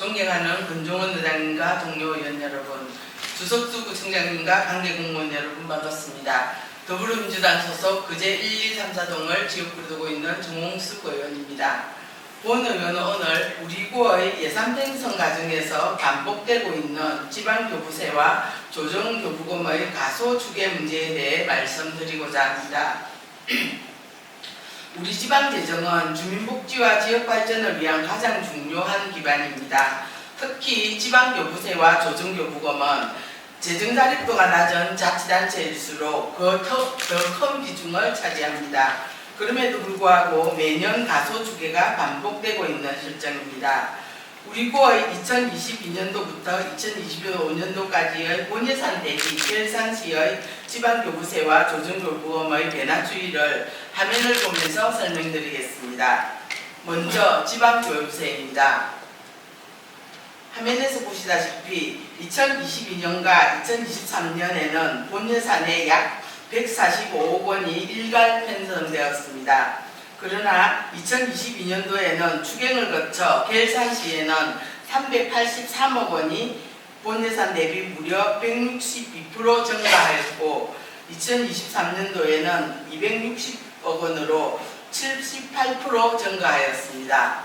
존경하는 근종원 의장님과 동료 의원 여러분, 주석수 구청장님과 관계 공무원 여러분 반갑습니다. 더불어민주당 소속 그제 1, 2, 3, 4동을 지역구로 두고 있는 정홍숙 의원입니다. 본 의원은 오늘 우리 구의 예산 편성 과정에서 반복되고 있는 지방교부세와 조정교부금의 가소 추계 문제에 대해 말씀드리고자 합니다. 우리 지방 재정은 주민복지와 지역 발전을 위한 가장 중요한 기반입니다. 특히 지방교부세와 조정교부금은 재정 자립도가 낮은 자치단체일수록 그더큰 비중을 차지합니다. 그럼에도 불구하고 매년 가소 주계가 반복되고 있는 실정입니다. 우리 구의 2022년도부터 2025년도까지의 본예산 대비 결산시의 지방교부세와 조정교부금의 변화 추이를 화면을 보면서 설명드리겠습니다. 먼저 지방교부세입니다. 화면에서 보시다시피 2022년과 2023년에는 본예산에 약 145억 원이 일괄 편성되었습니다. 그러나 2022년도에는 추경을 거쳐 결산 시에는 383억 원이 본예산 대비 무려 162% 증가하였고 2023년도에는 260억 원으로 78% 증가하였습니다.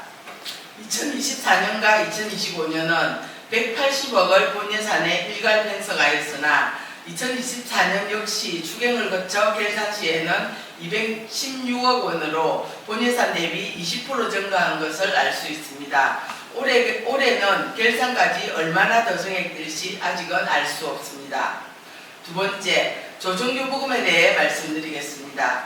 2024년과 2025년은 180억을 본예산에 일괄 편성하였으나 2024년 역시 추경을 거쳐 결산 시에는 216억 원으로 본예산 대비 20% 증가한 것을 알 수 있습니다. 올해, 올해는 결산까지 얼마나 더 증액될지 아직은 알 수 없습니다. 두 번째, 조정교부금에 대해 말씀드리겠습니다.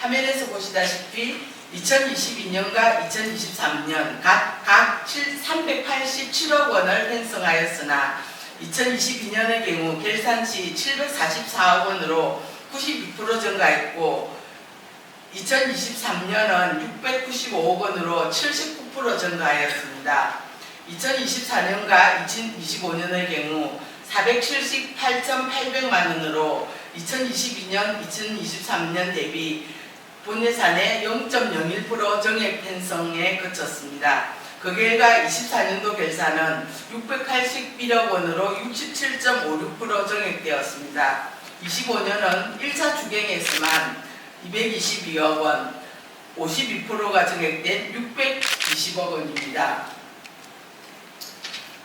화면에서 보시다시피 2022년과 2023년 각, 각 387억 원을 편성하였으나 2022년의 경우 결산시 744억 원으로 92% 증가했고 2023년은 695억 원으로 79% 증가하였습니다. 2024년과 2025년의 경우 478,800만 원으로 2022년, 2023년 대비 본예산의 0.01% 정액 편성에 그쳤습니다. 그 결과 24년도 결산은 681억 원으로 67.56% 정액되었습니다. 25년은 1차 추경에서만 222억 원, 52%가 정액된 620억 원입니다.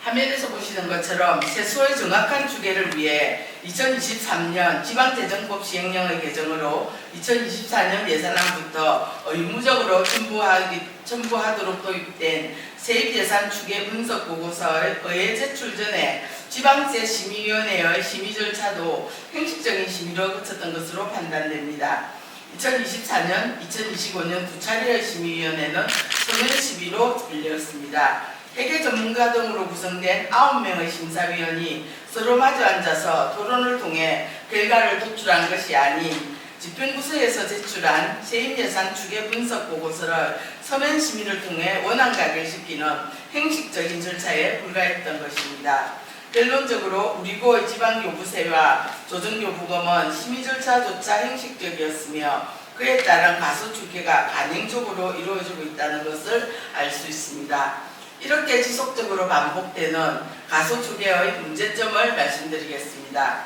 화면에서 보시는 것처럼 세수의 정확한 추계를 위해 2023년 지방재정법 시행령의 개정으로 2024년 예산안부터 의무적으로 첨부하기, 첨부하도록 도입된 세입예산 추계 분석 보고서의 의회 제출 전에 지방세 심의위원회의 심의 절차도 형식적인 심의로 거쳤던 것으로 판단됩니다. 2024년, 2025년 두 차례의 심의위원회는 서면 심의로 열렸습니다. 회계 전문가 등으로 구성된 9명의 심사위원이 서로 마주 앉아서 토론을 통해 결과를 도출한 것이 아닌 집행부서에서 제출한 세입예산 추계 분석 보고서를 서면 심의를 통해 원안 가결시키는 형식적인 절차에 불과했던 것입니다. 결론적으로 우리 고의 지방교부세와 조정교부금은 심의 절차조차 형식적이었으며 그에 따른 가소 추계가 간행적으로 이루어지고 있다는 것을 알 수 있습니다. 이렇게 지속적으로 반복되는 가소추계의 문제점을 말씀드리겠습니다.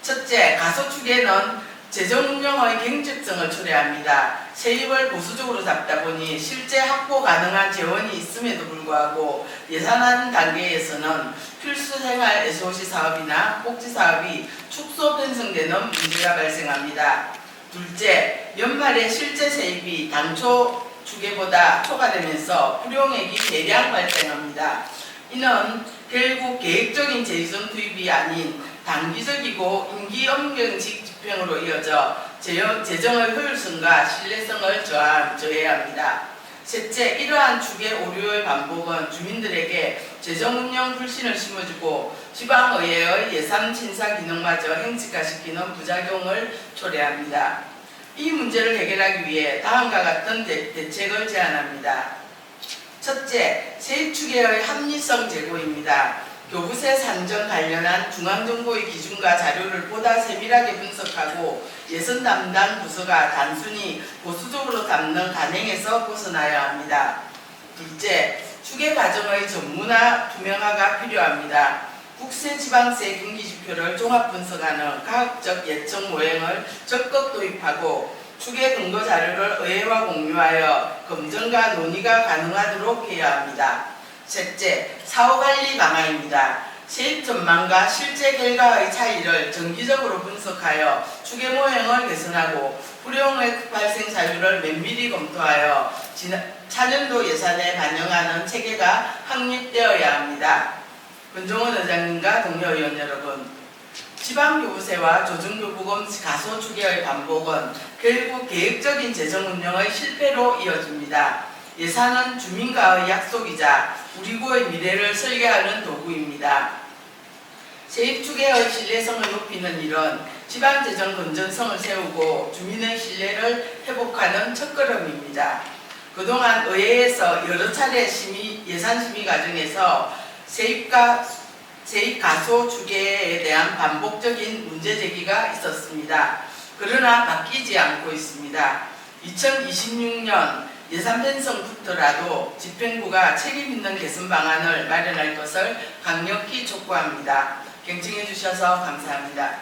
첫째, 가소추계는 재정 운영의 경직성을 초래합니다. 세입을 보수적으로 잡다 보니 실제 확보 가능한 재원이 있음에도 불구하고 예산안 단계에서는 필수 생활 SOC 사업이나 복지 사업이 축소 편성되는 문제가 발생합니다. 둘째, 연말에 실제 세입이 당초 주계보다 초과되면서 불용액이 대량 발생합니다. 이는 결국 계획적인 재정 투입이 아닌 단기적이고 임기 엄경직 집행으로 이어져 재정- 재정의 효율성과 신뢰성을 저하, 저해합니다. 셋째, 이러한 주계 오류의 반복은 주민들에게 재정 운영 불신을 심어주고 지방의회의 예산 심사 기능마저 행직화시키는 부작용을 초래합니다. 이 문제를 해결하기 위해 다음과 같은 대, 대책을 제안합니다. 첫째, 세입 추계의 합리성 제고입니다. 교부세 산정 관련한 중앙정보의 기준과 자료를 보다 세밀하게 분석하고 예선 담당 부서가 단순히 보수적으로 담는 간행에서 벗어나야 합니다. 둘째, 추계 과정의 전문화 투명화가 필요합니다. 국세 지방세 경기 지표를 종합 분석하는 과학적 예측 모형을 적극 도입하고 추계 근거 자료를 의회와 공유하여 검증과 논의가 가능하도록 해야 합니다. 셋째, 사후 관리 방안입니다. 세입 전망과 실제 결과의 차이를 정기적으로 분석하여 추계 모형을 개선하고 불용의 발생 사유를 면밀히 검토하여 차년도 예산에 반영하는 체계가 확립되어야 합니다. 권종원 의장님과 동료 의원 여러분, 지방교부세와 조정교부금 가소 추계의 반복은 결국 계획적인 재정 운영의 실패로 이어집니다. 예산은 주민과의 약속이자 우리 구의 미래를 설계하는 도구입니다. 세입 추계의 신뢰성을 높이는 일은 지방재정 건전성을 세우고 주민의 신뢰를 회복하는 첫걸음입니다. 그동안 의회에서 여러 차례 심의, 예산 심의 과정에서 세입과 세입 가소 추계에 대한 반복적인 문제 제기가 있었습니다. 그러나 바뀌지 않고 있습니다. 2026년 예산 편성부터라도 집행부가 책임 있는 개선 방안을 마련할 것을 강력히 촉구합니다. 경청해 주셔서 감사합니다.